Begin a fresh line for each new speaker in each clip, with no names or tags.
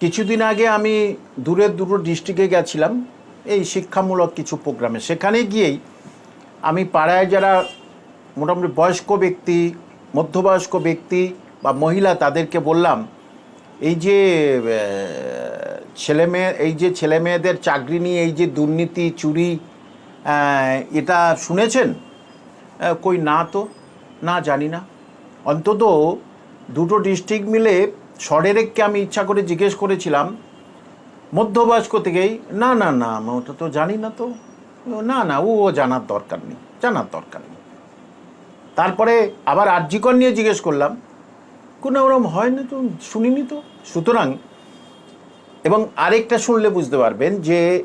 কিছুদিন আগে আমি দূরের দুটো ডিস্ট্রিক্টে গেছিলাম এই শিক্ষামূলক কিছু প্রোগ্রামে। সেখানে গিয়েই আমি পাড়ায় যারা মোটামুটি বয়স্ক ব্যক্তি মধ্যবয়স্ক ব্যক্তি বা মহিলা তাদেরকে বললাম এই যে আহ, ছেলে মেয়ে এই যে ছেলে মেয়েদের চাকরি নিয়ে এই যে দুর্নীতি চুরি এটা শুনেছেন? কই না তো না জানি না। অন্তত দুটো ডিস্ট্রিক্ট মিলে সরেরেককে আমি ইচ্ছা করে জিজ্ঞেস করেছিলাম, মধ্যবয়স্ক থেকেই, না না না আমি ওটা তো জানি না তো। না না, ও ও জানার দরকার নেই, জানার দরকার নেই। তারপরে আবার আর্যিকর নিয়ে জিজ্ঞেস করলাম, কোনো ওরম হয় না তো, শুনিনি তো? সুতরাং, এবং আরেকটা শুনলে বুঝতে পারবেন যে,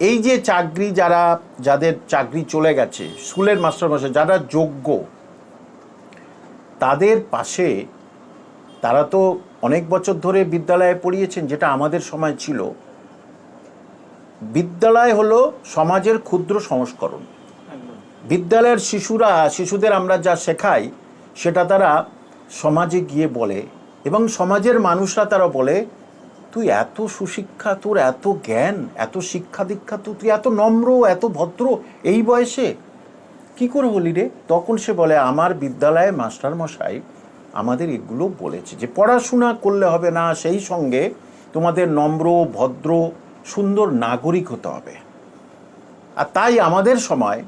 এই যে চাকরি যারা, যাদের চাকরি চলে গেছে, স্কুলের মাস্টারমশাই, যারা যোগ্য, তাদের পাশে তারা তো অনেক বছর ধরে বিদ্যালয়ে পড়িয়েছেন যেটা আমাদের সময় ছিল। বিদ্যালয় হলো সমাজের ক্ষুদ্র সংস্করণ। বিদ্যালয়ের শিশুরা শিশুদের আমরা যা শেখাই সেটা তারা সমাজে গিয়ে বলে এবং সমাজের মানুষরা তারা বলে তুই এত সুশিক্ষা তোর এত জ্ঞান এত শিক্ষা দীক্ষা তো তুই এত নম্র এত ভদ্র এই বয়সে? কি করে হলি রে? তখন সে বলে আমার বিদ্যালয়ে মাস্টার মশাই আমাদের এগুলো বলেছে যে পড়াশোনা করলে হবে না, সেই সঙ্গে তোমাদের নম্র, ভদ্র, সুন্দর নাগরিক হতে হবে। আর তাই আমাদের সময়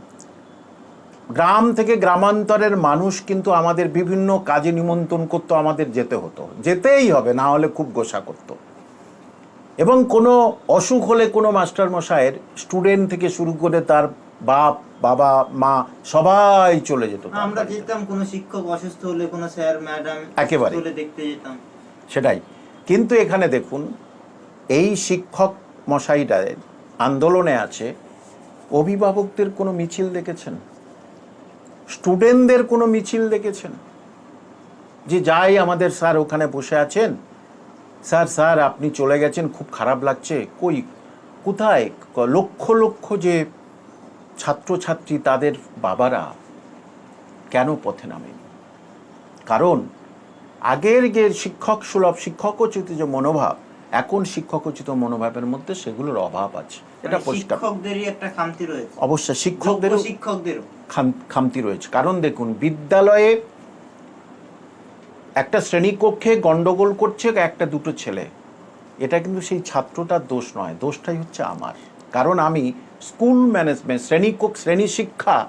গ্রাম থেকে গ্রামান্তরের মানুষ কিন্তু আমাদের বিভিন্ন কাজে নিমন্ত্রণ করতো, আমাদের যেতে হতো। যেতেই হবে, না হলে খুব গোসা করত। এবং কোনো অসুখ হলে কোনো মাস্টার মশাইয়ের স্টুডেন্ট থেকে শুরু করে তার বাপ বাবা মা সবাই চলে যেত
আমরা যেতাম কোনো শিক্ষক অসুস্থ হলে কোনো স্যার ম্যাডাম
একেবারে।
দেখতে যেতাম।
সেটাই। কিন্তু এখানে দেখুন এই শিক্ষক মশাইটার আন্দোলনে আছে অভিভাবকদের কোনো মিছিল দেখেছেন? স্টুডেন্টদের কোনো মিছিল দেখেছেন? যে যাই আমাদের স্যার ওখানে বসে আছেন স্যার স্যার আপনি চলে গেছেন খুব খারাপ লাগছে কই কোথায়? লক্ষ লক্ষ যে ছাত্রছাত্রী তাদের বাবারা কেন পথে নামেনি? কারণ আগের যে শিক্ষক সুলভ শিক্ষকোচিত যে মনোভাব এখন শিক্ষকোচিত মনোভাবের মধ্যে সেগুলোর অভাব আছে। এটা
মানে
পরিষ্কার।
একটা খামতি রয়েছে।
অবশ্যই
যোগ্য
শিক্ষকদেরও
শিক্ষকদেরও
খামতি রয়েছে। কারণ দেখুন বিদ্যালয়ে একটা শ্রেণীকক্ষে গন্ডগোল করছে একটা দুটো ছেলে। এটা কিন্তু সেই ছাত্রটার দোষ নয় দোষটাই হচ্ছে আমার। কারণ আমি স্কুল ম্যানেজমেন্ট শ্রেণীকক্ষ শ্রেণি শিক্ষা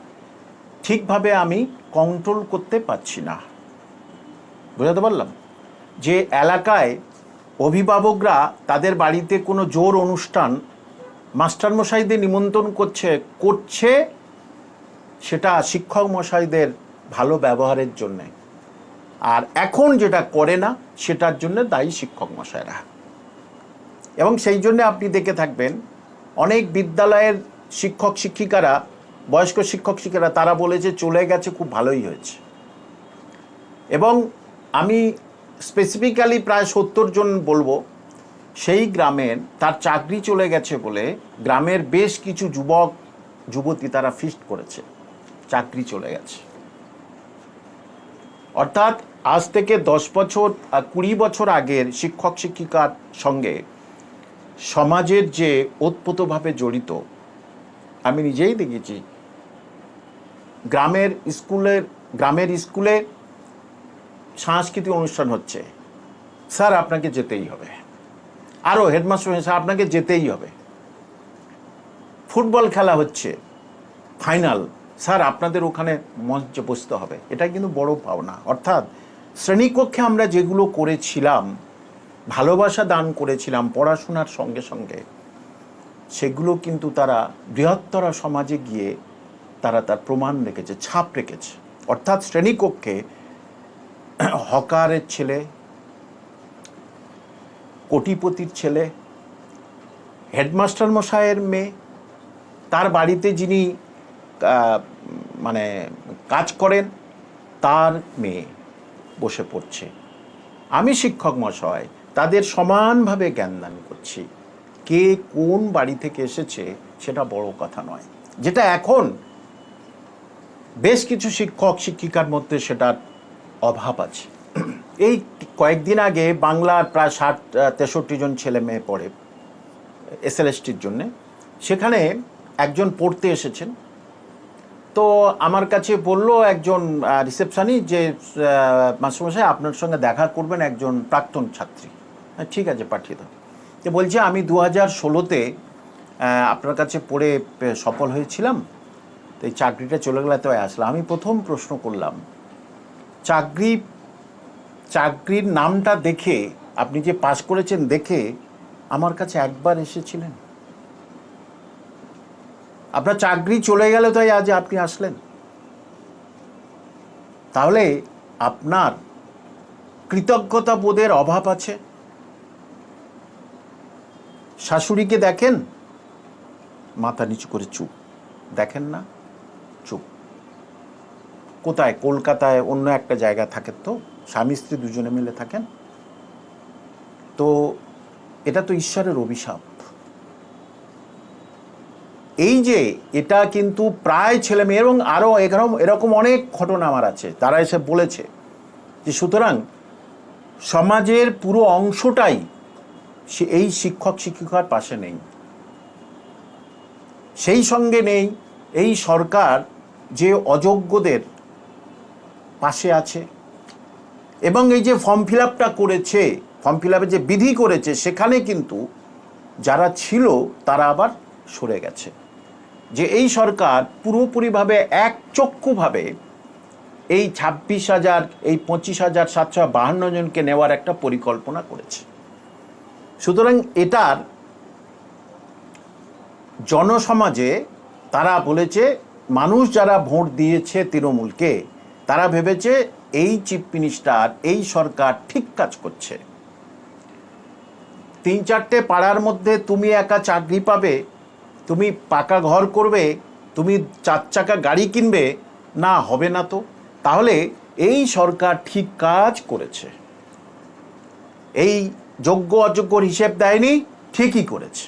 ঠিকভাবে আমি কন্ট্রোল করতে পারছি না। বুঝাতে পারলাম? যে এলাকায় অভিভাবকরা তাদের বাড়িতে কোনো জোর অনুষ্ঠান মাস্টারমশাইদের নিমন্ত্রণ করছে করছে, সেটা শিক্ষক মশাইদের ভালো ব্যবহারের জন্যে। আর এখন যেটা করে না, সেটার জন্য দায়ী শিক্ষক মশাইরা। এবং সেই জন্য আপনি দেখে থাকবেন অনেক বিদ্যালয়ের শিক্ষক শিক্ষিকারা, বয়স্ক শিক্ষক শিক্ষিকারা, তারা বলেছে চলে গেছে, খুব ভালোই হয়েছে। এবং আমি স্পেসিফিক্যালি প্রায় সত্তর জন বলব, সেই গ্রামের তার চাকরি চলে গেছে বলে গ্রামের বেশ কিছু যুবক, যুবতী তারা ফিস্ট করেছে, চাকরি চলে গেছে। অর্থাৎ আজ থেকে দশ বছর কুড়ি বছর আগের শিক্ষক শিক্ষিকার সঙ্গে সমাজের যে ওতপ্রোতভাবে জড়িত, আমি নিজেই দেখেছি, গ্রামের স্কুলের, গ্রামের স্কুলে সাংস্কৃতিক অনুষ্ঠান হচ্ছে। স্যার, আপনাকে যেতেই হবে। আরও হেডমাস্টার স্যার, আপনাকে যেতেই হবে। ফুটবল খেলা হচ্ছে, ফাইনাল। স্যার, আপনাদের ওখানে মঞ্চে বসতে হবে। এটা কিন্তু বড় পাওনা অর্থাৎ শ্রেণীকক্ষে আমরা যেগুলো করেছিলাম ভালোবাসা দান করেছিলাম পড়াশোনার সঙ্গে সঙ্গে, সেগুলো কিন্তু তারা বৃহত্তর সমাজে গিয়ে তারা তার প্রমাণ রেখেছে, ছাপ রেখেছে। অর্থাৎ শ্রেণীকক্ষে হকারের ছেলে, কোটিপতির ছেলে, হেডমাস্টার মশাইয়ের মেয়ে, তার বাড়িতে যিনি মানে কাজ করেন, তার মেয়ে বসে পড়ছে। আমি শিক্ষক মশাই তাদের সমানভাবে জ্ঞানদান করছি। কে কোন বাড়ি থেকে এসেছে সেটা বড় কথা নয়। যেটা এখন বেশ কিছু শিক্ষক, শিক্ষিকার মধ্যে সেটার অভাব আছে। এই কয়েকদিন আগে বাংলার প্রায় ষাট, তেষট্টি জন ছেলে মেয়ে পড়ে এসএলএসটির জন্যে। সেখানে একজন পড়তে এসেছেন। তো আমার কাছে বলল একজন রিসেপশানি যে মাস্টারমশাই আপনার সঙ্গে দেখা করবেন একজন প্রাক্তন ছাত্রী। ঠিক আছে, পাঠিয়ে দাও। তো বলছে, আমি দু হাজার ষোলোতে আপনার কাছে পড়ে সফল হয়েছিলাম। তো এই চাকরিটা চলে গেলে তো আসলাম। আমি প্রথম প্রশ্ন করলাম, চাকরি, চাকরির নামটা দেখে, আপনি যে পাশ করেছেন দেখে, আমার কাছে একবার এসেছিলেন? আপনার চাকরি চলে গেলে তাই আজ আপনি আসলেন। তাহলে আপনার কৃতজ্ঞতা বোধের অভাব আছে? শাশুড়িকে দেখেন, মাথা নিচু করে চুপ। দেখেন না, চুপ। কোথায়? কলকাতায় অন্য একটা জায়গা থাকেন তো? স্বামী স্ত্রী দুজনে মিলে থাকেন? তো এটা তো ঈশ্বরের অভিশাপ। এই যে এটা কিন্তু প্রায় ছেলে মেয়ে এবং আরও এরকম এরকম অনেক ঘটনা আমার আছে। তারা এসে বলেছে যে সুতরাং সমাজের পুরো অংশটাই সে এই শিক্ষক শিক্ষিকার পাশে নেই। সেই সঙ্গে নেই এই সরকার যে অযোগ্যদের পাশে আছে এবং এই যে ফর্ম ফিল আপটা করেছে, ফর্ম ফিল যে বিধি করেছে, সেখানে কিন্তু যারা ছিল তারা আবার সরে গেছে। যে এই সরকার পুরোপুরিভাবে একচক্ষুভাবে এই ছাব্বিশ হাজার, এই পঁচিশ হাজার সাতশো বাহান্ন জনকে নেওয়ার একটা পরিকল্পনা করেছে। সুতরাং এটার জনসমাজে তারা বলেছে, মানুষ যারা ভোট দিয়েছে তৃণমূলকে, তারা ভেবেছে এই চিফ মিনিস্টার, এই সরকার ঠিক কাজ করছে। তিন চারটে পাড়ার মধ্যে তুমি একা চাকরি পাবে, তুমি পাকা ঘর করবে, তুমি চার চাকা গাড়ি কিনবে, না, হবে না তো। তাহলে এই সরকার ঠিক কাজ করেছে। এই যোগ্য অযোগ্যর হিসেব দেয়নি, ঠিকই করেছে।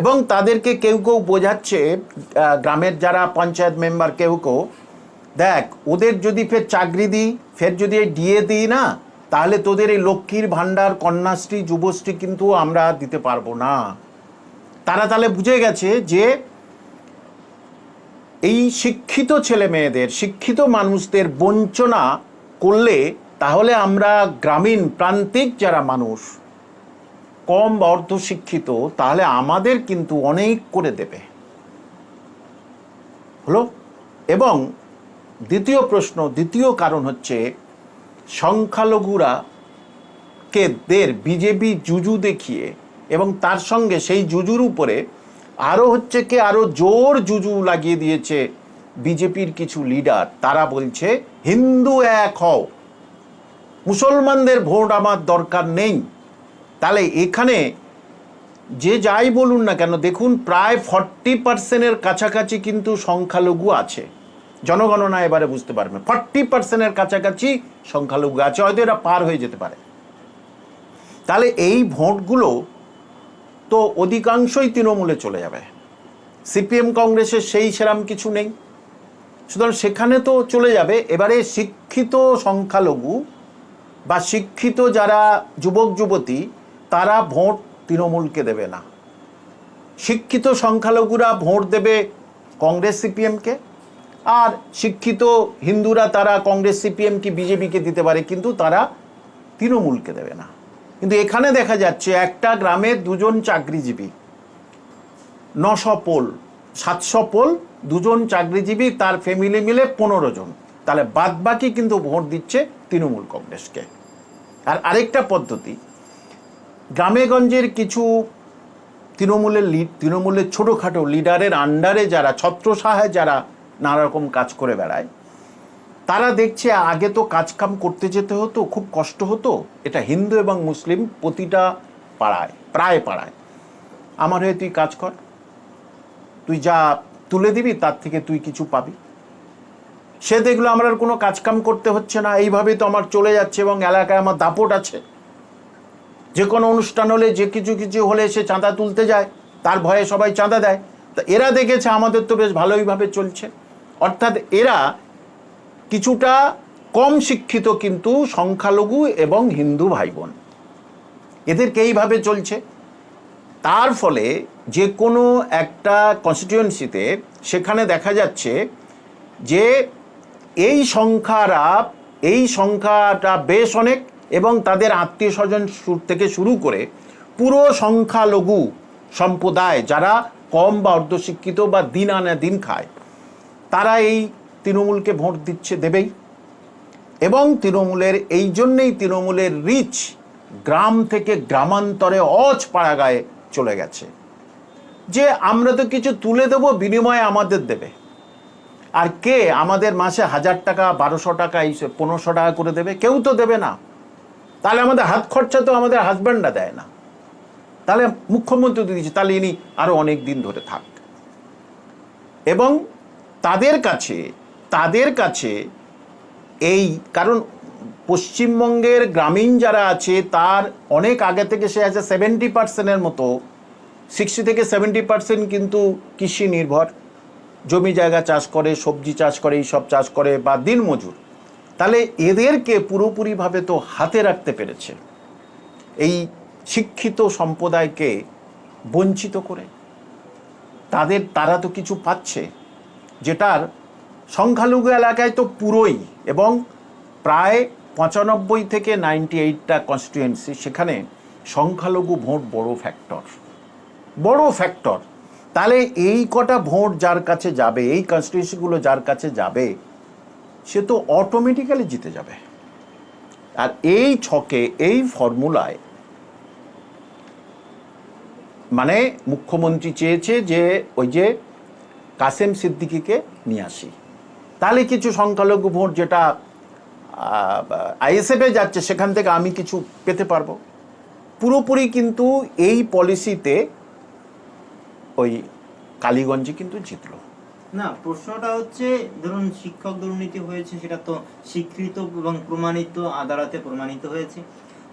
এবং তাদেরকে কেউ কেউ বোঝাচ্ছে গ্রামের যারা পঞ্চায়েত মেম্বার কেউ কেউ, দেখ, ওদের যদি ফের চাকরি দিই, ফের যদি ডিএ দিই না, তাহলে তোদের এই লক্ষ্মীর ভাণ্ডার, কন্যাশ্রী, যুবশ্রী কিন্তু আমরা দিতে পারব না। তারা তাহলে বুঝে গেছে যে এই শিক্ষিত ছেলে মেয়েদের শিক্ষিত মানুষদের বঞ্চনা করলে তাহলে আমরা গ্রামীণ প্রান্তিক যারা মানুষ, কম বা অর্ধশিক্ষিত, তাহলে আমাদের কিন্তু অনেক করে দেবে। হলো? এবং দ্বিতীয় প্রশ্ন, দ্বিতীয় কারণ হচ্ছে সংখ্যালঘুরা কে দের বিজেপি জুজু দেখিয়ে এবং তার সঙ্গে সেই জুজুর উপরে আরও হচ্ছে কি আরও জোর জুজু লাগিয়ে দিয়েছে বিজেপির কিছু লিডার, তারা বলছে হিন্দু এক হও। মুসলমানদের ভোট আমার দরকার নেই। তাহলে এখানে যে যাই বলুন না কেন, দেখুন প্রায় ফর্টি পার্সেন্টের কাছাকাছি কিন্তু সংখ্যালঘু আছে। জনগণনা এবারে বুঝতে পারবেন। ফর্টি পার্সেন্টের কাছাকাছি সংখ্যালঘু আছে, হয়তো এরা পার হয়ে যেতে পারে। তাহলে এই ভোটগুলো তো অধিকাংশই তৃণমূলে চলে যাবে। সিপিএম কংগ্রেসের সেই সেরাম কিছু নেই। সুতরাং সেখানে তো চলে যাবে। এবারে শিক্ষিত সংখ্যালঘু বা শিক্ষিত যারা যুবক, যুবতী, তারা ভোট তৃণমূলকে দেবে না। শিক্ষিত সংখ্যালঘুরা ভোট দেবে কংগ্রেস সিপিএমকে, আর শিক্ষিত হিন্দুরা তারা কংগ্রেস সিপিএম কি বিজেপিকে দিতে পারে, কিন্তু তারা তৃণমূলকে দেবে না। কিন্তু এখানে দেখা যাচ্ছে একটা গ্রামে দুজন চাকরিজীবী, নশো পোল, সাতশো পোল, দুজন চাকরিজীবী, তার ফ্যামিলি মিলে পনেরো জন। তাহলে বাদবাকি কিন্তু ভোট দিচ্ছে তৃণমূল কংগ্রেসকে। আর আরেকটা পদ্ধতি, গ্রামেগঞ্জের কিছু তৃণমূলের লিড তৃণমূলের ছোটোখাটো লিডারের আন্ডারে যারা ছত্রসাহায় যারা নানা রকম কাজ করে বেড়ায়, তারা দেখছে আগে তো কাজকাম করতে যেতে হতো, খুব কষ্ট হতো। এটা হিন্দু এবং মুসলিম প্রতিটা পাড়ায়, প্রায় পাড়ায়। আমার হয়ে তুই কাজ কর। তুই যা তুলে দিবি, তার থেকে তুই কিছু পাবি। সে দেখল আমার আর কোনো কাজকাম করতে হচ্ছে না, এইভাবেই তো আমার চলে যাচ্ছে এবং এলাকায় আমার দাপট আছে। যে কোনো অনুষ্ঠান হলে, যে কিছু কিছু হলে সে চাঁদা তুলতে যায়, তার ভয়ে সবাই চাঁদা দেয়। তা এরা দেখেছে, আমাদের তো বেশ ভালোইভাবে চলছে। অর্থাৎ এরা কিছুটা কম শিক্ষিত কিন্তু সংখ্যালঘু এবং হিন্দু ভাই বোন এদেরকে এইভাবে চলছে। তার ফলে যে কোনো একটা কনস্টিটিউয়েন্সিতে সেখানে দেখা যাচ্ছে যে এই সংখ্যারা, এই সংখ্যাটা বেশ অনেক এবং তাদের আত্মীয় স্বজন থেকে শুরু করে পুরো সংখ্যালঘু সম্প্রদায় যারা কম বা অর্ধশিক্ষিত বা দিন আনে দিন খায়, তারা এই তৃণমূলকে ভোট দিচ্ছে দেবেই। এবং তৃণমূলের, এই জন্যেই তৃণমূলের রিচ গ্রাম থেকে গ্রামান্তরে অজ পাড়াগায় চলে গেছে। যে আমরা তো কিছু তুলে দেবো, বিনিময়ে আমাদের দেবে। আর কে আমাদের মাসে হাজার টাকা, বারোশো টাকা, এই পনেরোশো টাকা করে দেবে? কেউ তো দেবে না। তাহলে আমাদের হাত খরচা তো আমাদের হাজব্যান্ডরা দেয় না। তাহলে মুখ্যমন্ত্রী দিয়েছে, তাহলে ইনি আরও অনেক দিন ধরে থাক। এবং তাদের কাছে তাদের কাছে এই, কারণ পশ্চিমবঙ্গের গ্রামীণ যারা আছে, তার অনেক আগে থেকে সে আছে সেভেন্টি পার্সেন্টের মতো। সিক্সটি থেকে সেভেন্টি পার্সেন্ট কিন্তু কৃষি নির্ভর। জমি জায়গা চাষ করে, সবজি চাষ করে এই সব চাষ করে বা দিনমজুর তাহলে এদেরকে পুরোপুরিভাবে তো হাতে রাখতে পেরেছে। এই শিক্ষিত সম্প্রদায়কে বঞ্চিত করে, তাদের তারা তো কিছু পাচ্ছে, যেটার সংখ্যালঘু এলাকায় তো পুরোই এবং প্রায় পঁচানব্বই থেকে নাইনটি এইটটা কনস্টিটুয়েন্সি সেখানে সংখ্যালঘু ভোট বড় ফ্যাক্টর বড় ফ্যাক্টর তাহলে এই কটা ভোট যার কাছে যাবে, এই কনস্টিটিউন্সিগুলো যার কাছে যাবে, সে তো অটোমেটিক্যালি জিতে যাবে। আর এই ছকে, এই ফর্মুলায় মানে মুখ্যমন্ত্রী চেয়েছে যে ওই যে কাসেম সিদ্দিকিকে নিয়ে আসি। তাহলে কিছু সংখ্যালঘু ভোট যেটা আইএসএফে যাচ্ছে, সেখান থেকে আমি কিছু পেতে পারব। পুরোপুরি কিন্তু এই পলিসিতে ওই কালীগঞ্জে কিন্তু জিতলো।
না প্রশ্নটা হচ্ছে ধরুন শিক্ষক দুর্নীতি হয়েছে সেটা তো স্বীকৃত এবং প্রমাণিত আদালতে প্রমাণিত হয়েছে।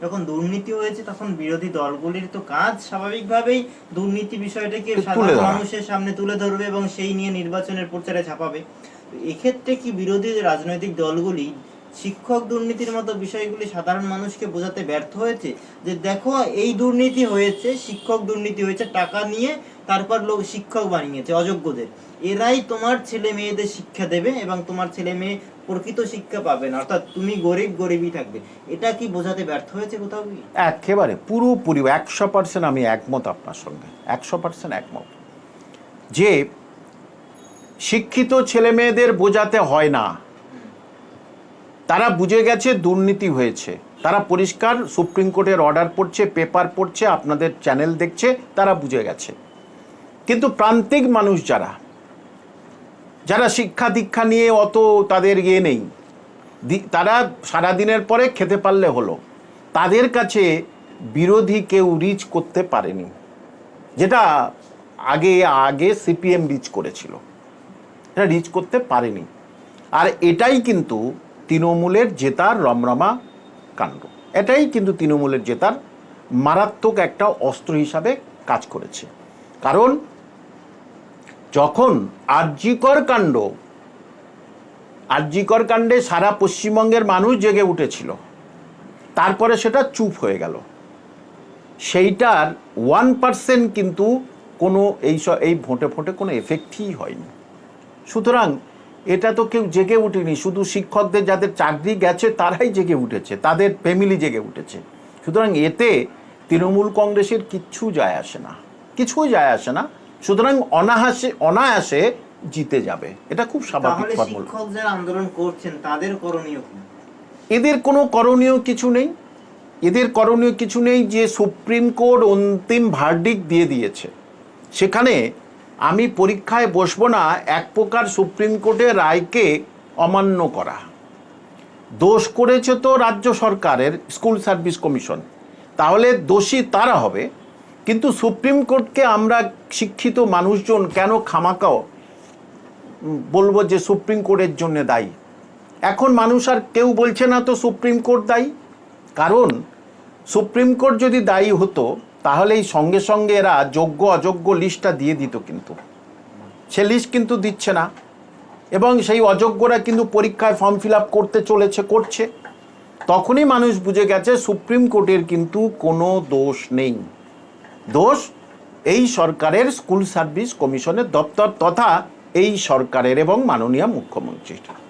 যখন দুর্নীতি হয়েছে তখন বিরোধী দলগুলির তো কাজ স্বাভাবিকভাবেই দুর্নীতি বিষয়টাকে সাধারণ মানুষের সামনে তুলে ধরবে এবং সেই নিয়ে নির্বাচনের প্রচারে ছাপাবে। এক্ষেত্রে কি বিরোধী রাজনৈতিক দলগুলি শিক্ষক দুর্নীতির মতো বিষয়গুলি সাধারণ মানুষকে বোঝাতে ব্যর্থ হয়েছে যে দেখো, এই দুর্নীতি হয়েছে, শিক্ষক দুর্নীতি হয়েছে, টাকা নিয়ে তারপর লোক শিক্ষক বানিয়েছে, অযোগ্যদের। এরাই তোমার ছেলে মেয়েদের শিক্ষা দেবে এবং তোমার ছেলে মেয়ে প্রকৃত শিক্ষা পাবে না। অর্থাৎ তুমি গরিব গরিবই থাকবে। এটা কি বোঝাতে ব্যর্থ হয়েছে কোথাও? কি
একেবারে পুরোপুরি একশো পার্সেন্ট আমি একমত আপনার সঙ্গে। একশো পার্সেন্ট একমত। যে শিক্ষিত ছেলে মেয়েদের বোঝাতে হয় না তারা বুঝে গেছে দুর্নীতি হয়েছে। তারা পরিষ্কার সুপ্রিম কোর্টের অর্ডার পড়ছে, পেপার পড়ছে, আপনাদের চ্যানেল দেখছে, তারা বুঝে গেছে। কিন্তু প্রান্তিক মানুষ যারা যারা শিক্ষা দীক্ষা নিয়ে অত তাদের ইয়ে নেই তারা সারাদিনের পরে খেতে পারলে হলো। তাদের কাছে বিরোধী কেউ রিচ করতে পারেনি, যেটা আগে আগে সিপিএম রিচ করেছিল। এটা রিচ করতে পারেনি। আর এটাই কিন্তু তৃণমূলের জেতার রমরমা কাণ্ড। এটাই কিন্তু তৃণমূলের জেতার মারাত্মক একটা অস্ত্র হিসাবে কাজ করেছে। কারণ যখন আর্যিকর কাণ্ড আর্যিকর কাণ্ডে সারা পশ্চিমবঙ্গের মানুষ জেগে উঠেছিল, তারপরে সেটা চুপ হয়ে গেল। সেইটার ওয়ান পার্সেন্ট কিন্তু কোনো এই স- এই ভোটে ফোটে কোনো এফেক্টই হয়নি। সুতরাং এটা তো কেউ জেগে উঠেনি। শুধু শিক্ষকদের যাদের চাকরি গেছে তারাই জেগে উঠেছে। তাদের ফ্যামিলি জেগে উঠেছে। সুতরাং এতে তৃণমূল কংগ্রেসের কিচ্ছু যায় আসে না। কিছুই যায় আসে না। সুতরাং অনায়াসে অনায়াসে জিতে যাবে। এটা খুব স্বাভাবিক ফর্মুলা।
শিক্ষক যারা আন্দোলন করছেন তাদের করণীয়
এদের কোনো করণীয় কিছু নেই। এদের করণীয় কিছু নেই যে সুপ্রিম কোর্ট অন্তিম ভার্ডিক দিয়ে দিয়েছে। সেখানে আমি পরীক্ষায় বসবো না, এক প্রকার সুপ্রিম কোর্টের রায়কে অমান্য করা। দোষ করেছে তো রাজ্য সরকারের, স্কুল সার্ভিস কমিশন। তাহলে দোষী তারা হবে। কিন্তু সুপ্রিম কোর্টকে আমরা শিক্ষিত মানুষজন কেন খামাকাও বলব যে সুপ্রিম কোর্টের জন্য দায়ী? এখন মানুষ আর কেউ বলছে না তো সুপ্রিম কোর্ট দায়ী। কারণ সুপ্রিম কোর্ট যদি দায়ী হতো তাহলে এই সঙ্গে সঙ্গে এরা যোগ্য, অযোগ্য লিস্টটা দিয়ে দিত কিন্তু। সে লিস্ট কিন্তু দিচ্ছে না। এবং সেই অযোগ্যরা কিন্তু পরীক্ষায় ফর্ম ফিল করতে চলেছে, করছে। তখনই মানুষ বুঝে গেছে সুপ্রিম কোর্টের কিন্তু কোনো দোষ নেই। দোষ এই সরকারের স্কুল সার্ভিস কমিশনের দপ্তর তথা এই সরকারের এবং মাননীয় মুখ্যমন্ত্রীর।